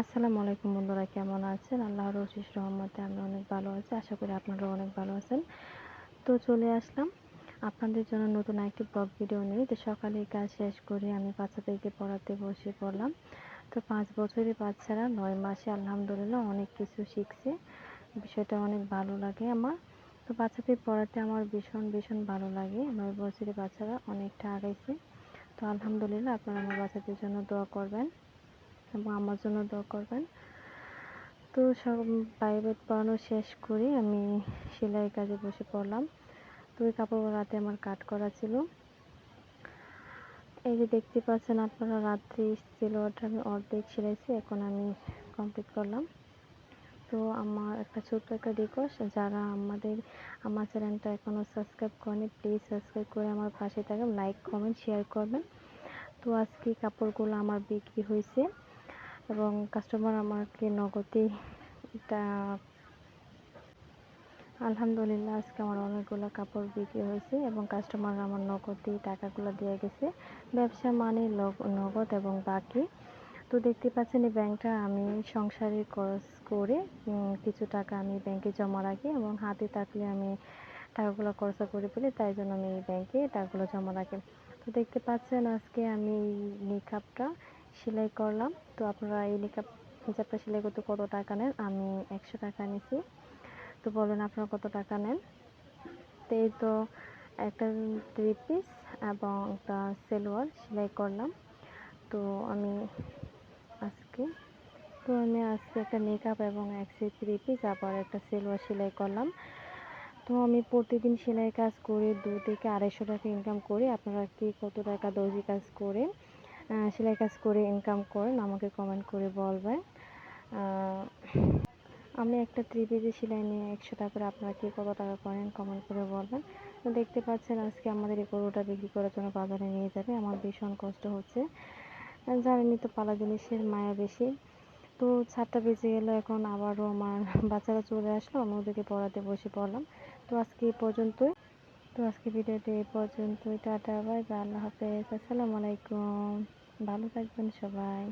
আসসালামু আলাইকুম বন্ধুরা, কেমন আছেন? আল্লাহর অশিস রহমতে আমি অনেক ভালো আছি, আশা করি আপনারাও অনেক ভালো আছেন। তো চলে আসলাম আপনাদের জন্য নতুন একটি ব্লগ ভিডিও নিয়ে। তো সকালে কাজ শেষ করে আমি বাচ্চাদেরকে পড়াতে বসে পড়লাম। তো পাঁচ বছরের বাচ্চারা, নয় মাসে আলহামদুলিল্লাহ অনেক কিছু শিখছে। বিষয়টা অনেক ভালো লাগে আমার। তো বাচ্চাদের পড়াতে আমার ভীষণ ভীষণ ভালো লাগে। নয় বছরের বাচ্চারা অনেকটা আগাইছে। তো আলহামদুলিল্লাহ আপনারা আমার বাচ্চাদের জন্য দোয়া করবেন। এবং আমার জন্য দোয়া করবেন। তো সব প্রাইভেট পড়ানো শেষ করে আমি সেলাই কাজে বসে পড়লাম। তো ওই কাপড় রাতে আমার কাট করা ছিল। এই যে দেখতে পাচ্ছেন আপনারা, রাত্রি সিলোয়ারটা আমি অর্ধেক সেলাইছি, এখন আমি কমপ্লিট করলাম। তো আমার একটা ছোট্ট একটা রিকোয়েস্ট যারা আমাদের, আমার চ্যানেলটা এখনও সাবস্ক্রাইব করেনি প্লিজ সাবস্ক্রাইব করে আমার পাশে থাকেন লাইক কমেন্ট শেয়ার করবেন। তো আজকে কাপড়গুলো আমার বিক্রি হয়েছে। এবং কাস্টমার আমাকে নগদে এটা আলহামদুলিল্লাহ, আজকে আমার অনেকগুলো কাপড় বিক্রি হয়েছে এবং কাস্টমার আমার নগদে টাকাগুলো দিয়ে গেছে। ব্যবসা মানে নগদ এবং বাকি। তো দেখতে পাচ্ছেন এই ব্যাংকটা আমি সংসারের খরচ করে কিছু টাকা আমি ব্যাংকে জমা রাখি এবং হাতে থাকলে আমি টাকাগুলো খরচা করে ফেলি, তাই জন্য আমি এই ব্যাংকে টাকাগুলো জমা রাখি। তো দেখতে পাচ্ছেন আজকে আমি এই নিকাপটা সেলাই করলাম। তো আপনারা এই নিকাপ হিজাবটা সেলাই করতে কত টাকা নেন? আমি একশো টাকা নিছি। তো বলেন আপনারা কত টাকা নেন? তো এই তো একটা থ্রি পিস এবং একটা সেলোয়ার সেলাই করলাম। তো আমি আজকে, তো আমি আজকে একটা মেকআপ এবং এক থ্রি পিস আবার একটা সেলোয়ার সেলাই করলাম। তো আমি প্রতিদিন সেলাই কাজ করে দু থেকে আড়াইশো টাকা ইনকাম করি। আপনারা কি কত টাকা দর্জি কাজ করে সেলাই কাজ করে ইনকাম করেন, আমাকে কমেন্ট করে বলবেন। আমি একটা থ্রি পিসে সেলাই নিয়ে একশো টাকা করে আপনারা কে কত টাকা করেন কমেন্ট করে বলবেন। তো দেখতে পাচ্ছেন আজকে আমাদের এই গরুটা বিক্রি করার জন্য বাজারে নিয়ে যাবে, আমার ভীষণ কষ্ট হচ্ছে। জানেনি তো পালা জিনিসের মায়া বেশি। তো ছাদটা বেজে গেল, এখন আবারও আমার বাচ্চারা চলে আসলো, আমি ওদেরকে পড়াতে বসে পড়লাম। তো আজকে এই পর্যন্তই। তো আজকে ভিডিওটি এই পর্যন্তই, টাটা, বাই বা আল্লাহ হাফেজ, আসসালামু আলাইকুম, ভালো থাকবেন সবাই।